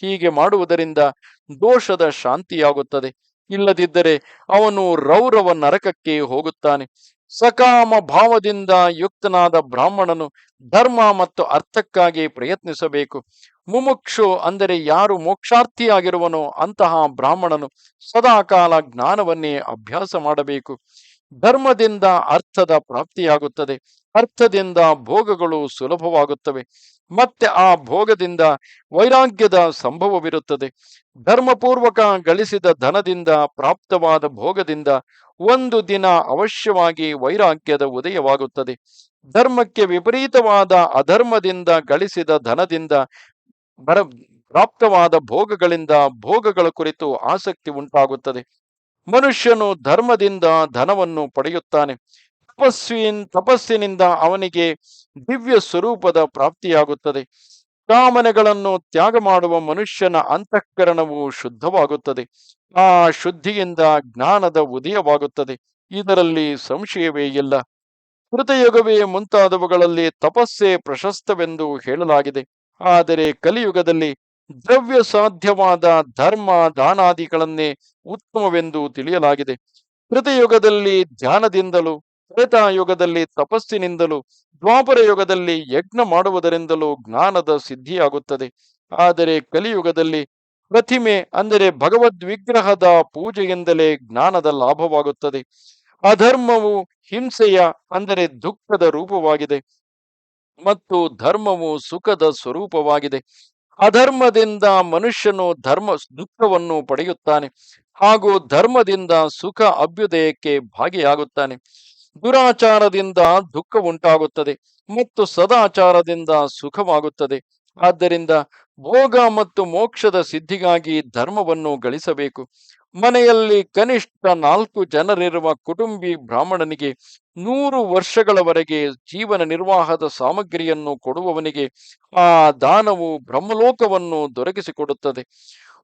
ಹೀಗೆ ಮಾಡುವುದರಿಂದ ದೋಷದ ಶಾಂತಿಯಾಗುತ್ತದೆ. ಇಲ್ಲದಿದ್ದರೆ ಅವನು ರೌರವ ನರಕಕ್ಕೆ ಹೋಗುತ್ತಾನೆ. ಸಕಾಮ ಭಾವದಿಂದ ಯುಕ್ತನಾದ ಬ್ರಾಹ್ಮಣನು ಧರ್ಮ ಮತ್ತು ಅರ್ಥಕ್ಕಾಗಿ ಪ್ರಯತ್ನಿಸಬೇಕು. ಮುಮುಕ್ಷು ಅಂದರೆ ಯಾರು ಮೋಕ್ಷಾರ್ಥಿಯಾಗಿರುವನೋ ಅಂತಹ ಬ್ರಾಹ್ಮಣನು ಸದಾಕಾಲ ಜ್ಞಾನವನ್ನೇ ಅಭ್ಯಾಸ ಮಾಡಬೇಕು. ಧರ್ಮದಿಂದ ಅರ್ಥದ ಪ್ರಾಪ್ತಿಯಾಗುತ್ತದೆ. ಅರ್ಥದಿಂದ ಭೋಗಗಳು ಸುಲಭವಾಗುತ್ತವೆ. ಮತ್ತೆ ಆ ಭೋಗದಿಂದ ವೈರಾಗ್ಯದ ಸಂಭವವಿರುತ್ತದೆ. ಧರ್ಮಪೂರ್ವಕ ಗಳಿಸಿದ ಧನದಿಂದ ಪ್ರಾಪ್ತವಾದ ಭೋಗದಿಂದ ಒಂದು ದಿನ ಅವಶ್ಯವಾಗಿ ವೈರಾಗ್ಯದ ಉದಯವಾಗುತ್ತದೆ. ಧರ್ಮಕ್ಕೆ ವಿಪರೀತವಾದ ಅಧರ್ಮದಿಂದ ಗಳಿಸಿದ ಧನದಿಂದ ಬರ, ಪ್ರಾಪ್ತವಾದ ಭೋಗಗಳಿಂದ ಭೋಗಗಳ ಕುರಿತು ಆಸಕ್ತಿ ಉಂಟಾಗುತ್ತದೆ. ಮನುಷ್ಯನು ಧರ್ಮದಿಂದ ಧನವನ್ನು ಪಡೆಯುತ್ತಾನೆ. ತಪಸ್ವಿನ್, ತಪಸ್ಸಿನಿಂದ ಅವನಿಗೆ ದಿವ್ಯ ಸ್ವರೂಪದ ಪ್ರಾಪ್ತಿಯಾಗುತ್ತದೆ. ಕಾಮನೆಗಳನ್ನು ತ್ಯಾಗ ಮಾಡುವ ಮನುಷ್ಯನ ಅಂತಃಕರಣವು ಶುದ್ಧವಾಗುತ್ತದೆ. ಆ ಶುದ್ಧಿಯಿಂದ ಜ್ಞಾನದ ಉದಯವಾಗುತ್ತದೆ. ಇದರಲ್ಲಿ ಸಂಶಯವೇ ಇಲ್ಲ. ಕೃತಯುಗವೇ ಮುಂತಾದವುಗಳಲ್ಲಿ ತಪಸ್ಸೇ ಪ್ರಶಸ್ತವೆಂದು ಹೇಳಲಾಗಿದೆ. ಆದರೆ ಕಲಿಯುಗದಲ್ಲಿ ದ್ರವ್ಯ ಸಾಧ್ಯವಾದ ಧರ್ಮ ದಾನಾದಿಗಳನ್ನೇ ಉತ್ತಮವೆಂದು ತಿಳಿಯಲಾಗಿದೆ. ಕೃತಯುಗದಲ್ಲಿ ಧ್ಯಾನದಿಂದಲೂ, ತ್ರೇತಾಯುಗದಲ್ಲಿ ತಪಸ್ಸಿನಿಂದಲೂ ದ್ವಾಪರ ಯುಗದಲ್ಲಿ ಯಜ್ಞ ಮಾಡುವುದರಿಂದಲೂ ಜ್ಞಾನದ ಸಿದ್ಧಿಯಾಗುತ್ತದೆ. ಆದರೆ ಕಲಿಯುಗದಲ್ಲಿ ಪ್ರತಿಮೆ ಅಂದರೆ ಭಗವದ್ ವಿಗ್ರಹದ ಪೂಜೆಯಿಂದಲೇ ಜ್ಞಾನದ ಲಾಭವಾಗುತ್ತದೆ. ಅಧರ್ಮವು ಹಿಂಸೆಯ ಅಂದರೆ ದುಃಖದ ರೂಪವಾಗಿದೆ. ಮತ್ತು ಧರ್ಮವು ಸುಖದ ಸ್ವರೂಪವಾಗಿದೆ. ಅಧರ್ಮದಿಂದ ಮನುಷ್ಯನು ಧರ್ಮ ದುಃಖವನ್ನು ಪಡೆಯುತ್ತಾನೆ ಹಾಗೂ ಧರ್ಮದಿಂದ ಸುಖ ಅಭ್ಯುದಯಕ್ಕೆ ಭಾಗಿಯಾಗುತ್ತಾನೆ. ದುರಾಚಾರದಿಂದ ದುಃಖ ಉಂಟಾಗುತ್ತದೆ ಮತ್ತು ಸದಾಚಾರದಿಂದ ಸುಖವಾಗುತ್ತದೆ. ಆದ್ದರಿಂದ ಭೋಗ ಮತ್ತು ಮೋಕ್ಷದ ಸಿದ್ಧಿಗಾಗಿ ಧರ್ಮವನ್ನು ಗಳಿಸಬೇಕು. ಮನೆಯಲ್ಲಿ ಕನಿಷ್ಠ ನಾಲ್ಕು ಜನರಿರುವ ಕುಟುಂಬಿ ಬ್ರಾಹ್ಮಣನಿಗೆ ನೂರು ವರ್ಷಗಳವರೆಗೆ ಜೀವನ ನಿರ್ವಾಹದ ಸಾಮಗ್ರಿಯನ್ನು ಕೊಡುವವನಿಗೆ ಆ ದಾನವು ಬ್ರಹ್ಮಲೋಕವನ್ನು ದೊರಕಿಸಿಕೊಡುತ್ತದೆ.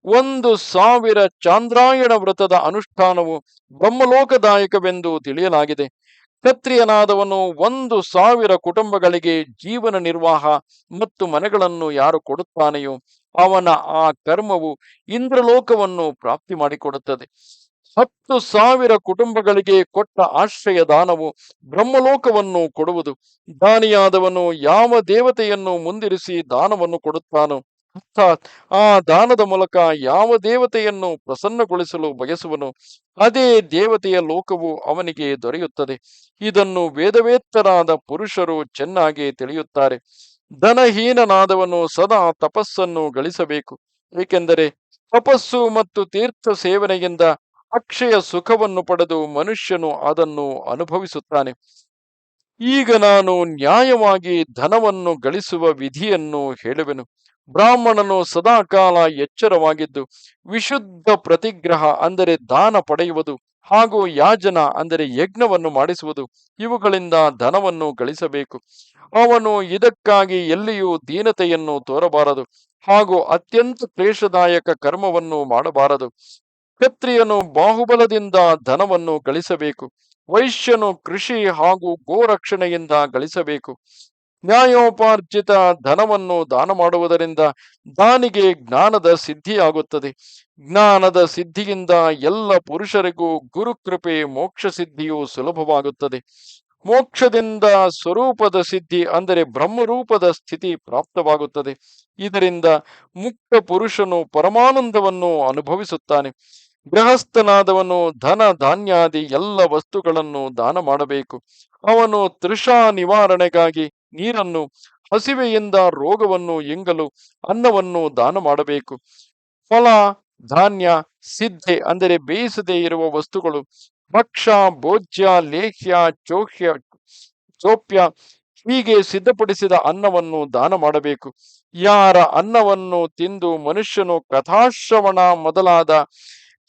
ಒಂದು ಸಾವಿರ ಚಾಂದ್ರಾಯಣ ವ್ರತದ ಅನುಷ್ಠಾನವು ಬ್ರಹ್ಮಲೋಕದಾಯಕವೆಂದು ತಿಳಿಯಲಾಗಿದೆ. ಕ್ಷತ್ರಿಯನಾದವನು ಒಂದು ಸಾವಿರ ಕುಟುಂಬಗಳಿಗೆ ಜೀವನ ನಿರ್ವಾಹ ಮತ್ತು ಮನೆಗಳನ್ನು ಯಾರು ಕೊಡುತ್ತಾನೆಯೋ ಅವನ ಆ ಕರ್ಮವು ಇಂದ್ರಲೋಕವನ್ನು ಪ್ರಾಪ್ತಿ ಮಾಡಿಕೊಡುತ್ತದೆ. ಹತ್ತು ಸಾವಿರ ಕುಟುಂಬಗಳಿಗೆ ಕೊಟ್ಟ ಆಶ್ರಯ ದಾನವು ಬ್ರಹ್ಮಲೋಕವನ್ನು ಕೊಡುವುದು. ದಾನಿಯಾದವನು ಯಾವ ದೇವತೆಯನ್ನು ಮುಂದಿರಿಸಿ ದಾನವನ್ನು ಕೊಡುತ್ತಾನೋ ಅರ್ಥಾತ್ ಆ ದಾನದ ಮೂಲಕ ಯಾವ ದೇವತೆಯನ್ನು ಪ್ರಸನ್ನಗೊಳಿಸಲು ಬಯಸುವನು ಅದೇ ದೇವತೆಯ ಲೋಕವು ಅವನಿಗೆ ದೊರೆಯುತ್ತದೆ. ಇದನ್ನು ವೇದವೇತ್ತರಾದ ಪುರುಷರು ಚೆನ್ನಾಗಿ ತಿಳಿಯುತ್ತಾರೆ. ಧನಹೀನನಾದವನು ಸದಾ ತಪಸ್ಸನ್ನು ಗಳಿಸಬೇಕು. ಏಕೆಂದರೆ ತಪಸ್ಸು ಮತ್ತು ತೀರ್ಥ ಸೇವನೆಯಿಂದ ಅಕ್ಷಯ ಸುಖವನ್ನು ಪಡೆದು ಮನುಷ್ಯನು ಅದನ್ನು ಅನುಭವಿಸುತ್ತಾನೆ. ಈಗ ನಾನು ನ್ಯಾಯವಾಗಿ ಧನವನ್ನು ಗಳಿಸುವ ವಿಧಿಯನ್ನು ಹೇಳುವೆನು. ಬ್ರಾಹ್ಮಣನು ಸದಾಕಾಲ ಎಚ್ಚರವಾಗಿದ್ದು, ವಿಶುದ್ಧ ಪ್ರತಿಗ್ರಹ ಅಂದರೆ ದಾನ ಪಡೆಯುವುದು. ಹಾಗೂ ಯಾಜನ ಅಂದರೆ ಯಜ್ಞವನ್ನು ಮಾಡಿಸುವುದು ಇವುಗಳಿಂದ ಧನವನ್ನು ಗಳಿಸಬೇಕು. ಅವನು ಇದಕ್ಕಾಗಿ ಎಲ್ಲಿಯೂ ದೀನತೆಯನ್ನು ತೋರಬಾರದು ಹಾಗೂ ಅತ್ಯಂತ ಕ್ಲೇಶದಾಯಕ ಕರ್ಮವನ್ನು ಮಾಡಬಾರದು. ಕ್ಷತ್ರಿಯನು ಬಾಹುಬಲದಿಂದ ಧನವನ್ನು ಗಳಿಸಬೇಕು. ವೈಶ್ಯನು ಕೃಷಿ ಹಾಗೂ ಗೋರಕ್ಷಣೆಯಿಂದ ಗಳಿಸಬೇಕು. ನ್ಯಾಯೋಪಾರ್ಜಿತ ಧನವನ್ನು ದಾನ ಮಾಡುವುದರಿಂದ ದಾನಿಗೆ ಜ್ಞಾನದ ಸಿದ್ಧಿಯಾಗುತ್ತದೆ. ಜ್ಞಾನದ ಸಿದ್ಧಿಯಿಂದ ಎಲ್ಲ ಪುರುಷರಿಗೂ ಗುರುಕೃಪೆ, ಮೋಕ್ಷ ಸಿದ್ಧಿಯು ಸುಲಭವಾಗುತ್ತದೆ. ಮೋಕ್ಷದಿಂದ ಸ್ವರೂಪದ ಸಿದ್ಧಿ ಅಂದರೆ ಬ್ರಹ್ಮರೂಪದ ಸ್ಥಿತಿ ಪ್ರಾಪ್ತವಾಗುತ್ತದೆ. ಇದರಿಂದ ಮುಕ್ತ ಪುರುಷನು ಪರಮಾನಂದವನ್ನು ಅನುಭವಿಸುತ್ತಾನೆ. ಗೃಹಸ್ಥನಾದವನು ಧನ, ಧಾನ್ಯಾದಿ ಎಲ್ಲ ವಸ್ತುಗಳನ್ನು ದಾನ ಮಾಡಬೇಕು. ಅವನು ತೃಷಾ ನಿವಾರಣೆಗಾಗಿ ನೀರನ್ನು ಹಸಿವೆಯಿಂದ ರೋಗವನ್ನು ಎಂಗಲು ಅನ್ನವನ್ನು ದಾನ ಮಾಡಬೇಕು. ಫಲ, ಧಾನ್ಯ, ಸಿದ್ಧೆ ಅಂದರೆ ಬೇಯಿಸದೇ ಇರುವ ವಸ್ತುಗಳು, ಭಕ್ಷ, ಭೋಜ್ಯ, ಲೇಹ್ಯ, ಚೋಹ್ಯ, ಚೋಪ್ಯ ಹೀಗೆ ಸಿದ್ಧಪಡಿಸಿದ ಅನ್ನವನ್ನು ದಾನ ಮಾಡಬೇಕು. ಯಾರ ಅನ್ನವನ್ನು ತಿಂದು ಮನುಷ್ಯನು ಕಥಾಶ್ರವಣ ಮೊದಲಾದ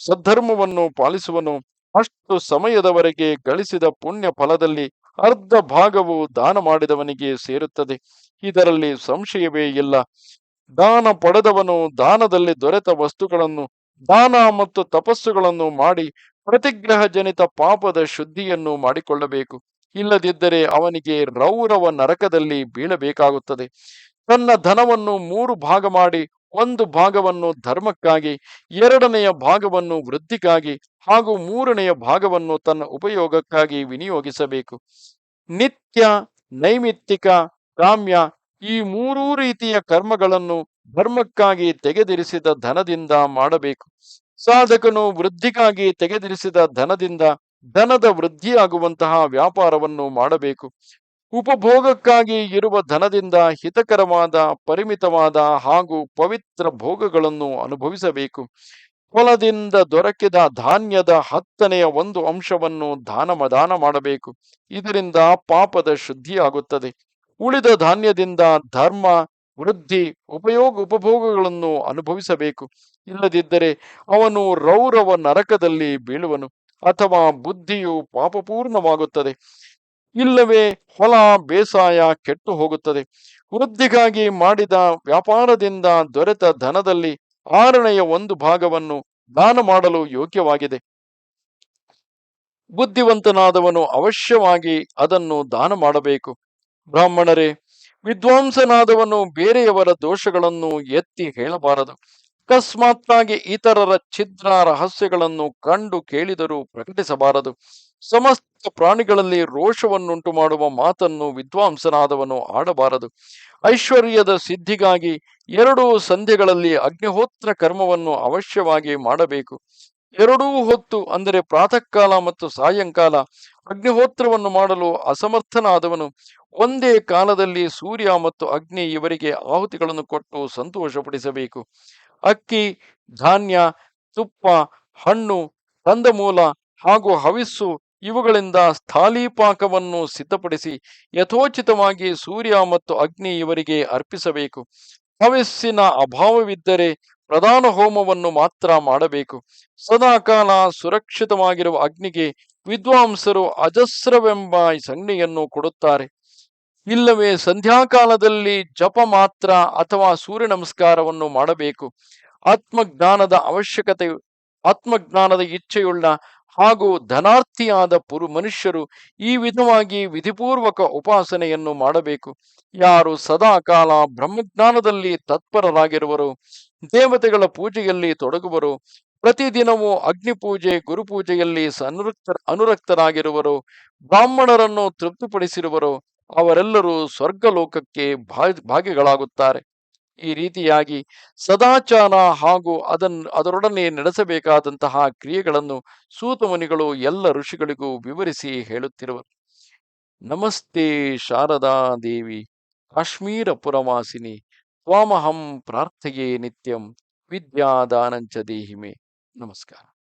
ಸದ್ಧರ್ಮವನ್ನು ಪಾಲಿಸುವನು, ಅಷ್ಟು ಸಮಯದವರೆಗೆ ಗಳಿಸಿದ ಪುಣ್ಯ ಫಲದಲ್ಲಿ ಅರ್ಧ ಭಾಗವು ದಾನ ಮಾಡಿದವನಿಗೆ ಸೇರುತ್ತದೆ. ಇದರಲ್ಲಿ ಸಂಶಯವೇ ಇಲ್ಲ. ದಾನ ಪಡೆದವನು ದಾನದಲ್ಲಿ ದೊರೆತ ವಸ್ತುಗಳನ್ನು, ದಾನ ಮತ್ತು ತಪಸ್ಸುಗಳನ್ನು ಮಾಡಿ ಪ್ರತಿಗ್ರಹ ಜನಿತ ಪಾಪದ ಶುದ್ಧಿಯನ್ನು ಮಾಡಿಕೊಳ್ಳಬೇಕು. ಇಲ್ಲದಿದ್ದರೆ ಅವನಿಗೆ ರೌರವ ನರಕದಲ್ಲಿ ಬೀಳಬೇಕಾಗುತ್ತದೆ. ತನ್ನ ಧನವನ್ನು ಮೂರು ಭಾಗ ಮಾಡಿ, ಒಂದು ಭಾಗವನ್ನು ಧರ್ಮಕ್ಕಾಗಿ, ಎರಡನೆಯ ಭಾಗವನ್ನು ವೃದ್ಧಿಗಾಗಿ ಹಾಗೂ ಮೂರನೆಯ ಭಾಗವನ್ನು ತನ್ನ ಉಪಯೋಗಕ್ಕಾಗಿ ವಿನಿಯೋಗಿಸಬೇಕು. ನಿತ್ಯ, ನೈಮಿತ್ತಿಕ, ಕಾಮ್ಯ ಈ ಮೂರೂ ರೀತಿಯ ಕರ್ಮಗಳನ್ನು ಧರ್ಮಕ್ಕಾಗಿ ತೆಗೆದಿರಿಸಿದ ಧನದಿಂದ ಮಾಡಬೇಕು. ಸಾಧಕನು ವೃದ್ಧಿಗಾಗಿ ತೆಗೆದಿರಿಸಿದ ಧನದಿಂದ ಧನದ ವೃದ್ಧಿಯಾಗುವಂತಹ ವ್ಯಾಪಾರವನ್ನು ಮಾಡಬೇಕು. ಉಪಭೋಗಕ್ಕಾಗಿ ಇರುವ ಧನದಿಂದ ಹಿತಕರವಾದ, ಪರಿಮಿತವಾದ ಹಾಗೂ ಪವಿತ್ರ ಭೋಗಗಳನ್ನು ಅನುಭವಿಸಬೇಕು. ಹೊಲದಿಂದ ದೊರಕಿದ ಧಾನ್ಯದ ಹತ್ತನೆಯ ಒಂದು ಅಂಶವನ್ನು ದಾನಮದಾನ ದಾನ ಮಾಡಬೇಕು. ಇದರಿಂದ ಪಾಪದ ಶುದ್ಧಿಯಾಗುತ್ತದೆ. ಉಳಿದ ಧಾನ್ಯದಿಂದ ಧರ್ಮ, ವೃದ್ಧಿ, ಉಪಯೋಗ, ಉಪಭೋಗಗಳನ್ನು ಅನುಭವಿಸಬೇಕು. ಇಲ್ಲದಿದ್ದರೆ ಅವನು ರೌರವ ನರಕದಲ್ಲಿ ಬೀಳುವನು ಅಥವಾ ಬುದ್ಧಿಯು ಪಾಪಪೂರ್ಣವಾಗುತ್ತದೆ. ಇಲ್ಲವೇ ಹೊಲ ಬೇಸಾಯ ಕೆಟ್ಟು ಹೋಗುತ್ತದೆ. ವೃದ್ಧಿಗಾಗಿ ಮಾಡಿದ ವ್ಯಾಪಾರದಿಂದ ದೊರೆತ ಧನದಲ್ಲಿ ಆರನೆಯ ಒಂದು ಭಾಗವನ್ನು ದಾನ ಮಾಡಲು ಯೋಗ್ಯವಾಗಿದೆ. ಬುದ್ಧಿವಂತನಾದವನು ಅವಶ್ಯವಾಗಿ ಅದನ್ನು ದಾನ ಮಾಡಬೇಕು. ಬ್ರಾಹ್ಮಣರೇ, ವಿದ್ವಾಂಸನಾದವನು ಬೇರೆಯವರ ದೋಷಗಳನ್ನು ಎತ್ತಿ ಹೇಳಬಾರದು. ಅಕಸ್ಮಾತ್ತಾಗಿ ಇತರರ ಛಿದ್ರ ರಹಸ್ಯಗಳನ್ನು ಕಂಡು ಕೇಳಿದರೂ ಪ್ರಕಟಿಸಬಾರದು. ಸಮಸ್ತ ಪ್ರಾಣಿಗಳಲ್ಲಿ ರೋಷವನ್ನುಂಟು ಮಾಡುವ ಮಾತನ್ನು ವಿದ್ವಾಂಸನಾದವನು ಆಡಬಾರದು. ಐಶ್ವರ್ಯದ ಸಿದ್ಧಿಗಾಗಿ ಎರಡೂ ಸಂಧ್ಯೆಗಳಲ್ಲಿ ಅಗ್ನಿಹೋತ್ರ ಕರ್ಮವನ್ನು ಅವಶ್ಯವಾಗಿ ಮಾಡಬೇಕು. ಎರಡೂ ಹೊತ್ತು, ಅಂದರೆ ಪ್ರಾತಃ ಕಾಲ ಮತ್ತು ಸಾಯಂಕಾಲ, ಅಗ್ನಿಹೋತ್ರವನ್ನು ಮಾಡಲು ಅಸಮರ್ಥನಾದವನು ಒಂದೇ ಕಾಲದಲ್ಲಿ ಸೂರ್ಯ ಮತ್ತು ಅಗ್ನಿ ಇವರಿಗೆ ಆಹುತಿಗಳನ್ನು ಕೊಟ್ಟು ಸಂತೋಷಪಡಿಸಬೇಕು. ಅಕ್ಕಿ, ಧಾನ್ಯ, ತುಪ್ಪ, ಹಣ್ಣು, ಕಂದಮೂಲ ಹಾಗೂ ಹವಿಸ್ಸು ಇವುಗಳಿಂದ ಸ್ಥಾಲೀಪಾಕವನ್ನು ಸಿದ್ಧಪಡಿಸಿ ಯಥೋಚಿತವಾಗಿ ಸೂರ್ಯ ಮತ್ತು ಅಗ್ನಿ ಇವರಿಗೆ ಅರ್ಪಿಸಬೇಕು. ಹವಿಸ್ಸಿನ ಅಭಾವವಿದ್ದರೆ ಪ್ರಧಾನ ಹೋಮವನ್ನು ಮಾತ್ರ ಮಾಡಬೇಕು. ಸದಾಕಾಲ ಸುರಕ್ಷಿತವಾಗಿರುವ ಅಗ್ನಿಗೆ ವಿದ್ವಾಂಸರು ಅಜಸ್ರವೆಂಬ ಸಂಜ್ಞೆಯನ್ನು ಕೊಡುತ್ತಾರೆ. ಇಲ್ಲವೇ ಸಂಧ್ಯಾಕಾಲದಲ್ಲಿ ಜಪ ಮಾತ್ರ ಅಥವಾ ಸೂರ್ಯ ನಮಸ್ಕಾರವನ್ನು ಮಾಡಬೇಕು. ಆತ್ಮಜ್ಞಾನದ ಅವಶ್ಯಕತೆ, ಆತ್ಮಜ್ಞಾನದ ಇಚ್ಛೆಯುಳ್ಳ ಹಾಗೂ ಧನಾರ್ಥಿಯಾದ ಪುರು ಮನುಷ್ಯರು ಈ ವಿಧವಾಗಿ ವಿಧಿಪೂರ್ವಕ ಉಪಾಸನೆಯನ್ನು ಮಾಡಬೇಕು. ಯಾರು ಸದಾಕಾಲ ಬ್ರಹ್ಮಜ್ಞಾನದಲ್ಲಿ ತತ್ಪರರಾಗಿರುವರು, ದೇವತೆಗಳ ಪೂಜೆಯಲ್ಲಿ ತೊಡಗುವರು, ಪ್ರತಿದಿನವೂ ಅಗ್ನಿ ಪೂಜೆ ಗುರುಪೂಜೆಯಲ್ಲಿ ಅನುರಕ್ತ ಅನುರಕ್ತರಾಗಿರುವರು, ಬ್ರಾಹ್ಮಣರನ್ನು ತೃಪ್ತಿಪಡಿಸಿರುವರು, ಅವರೆಲ್ಲರೂ ಸ್ವರ್ಗಲೋಕಕ್ಕೆ ಭಾಗಿಗಳಾಗುತ್ತಾರೆ. ಈ ರೀತಿಯಾಗಿ ಸದಾಚಾರ ಹಾಗೂ ಅದನ್, ಅದರೊಡನೆ ನಡೆಸಬೇಕಾದಂತಹ ಕ್ರಿಯೆಗಳನ್ನು ಸೂತಮುನಿಗಳು ಎಲ್ಲ ಋಷಿಗಳಿಗೂ ವಿವರಿಸಿ ಹೇಳುತ್ತಿರುವರು. ನಮಸ್ತೆ ಶಾರದಾ ದೇವಿ, ಕಾಶ್ಮೀರ ಪುರವಾಸಿನಿ, ತ್ವಾಮಹಂ ಪ್ರಾರ್ಥೆಯೇ ನಿತ್ಯಂ, ವಿದ್ಯಾದಾನಂಚ ದೇಹಿಮೆ. ನಮಸ್ಕಾರ.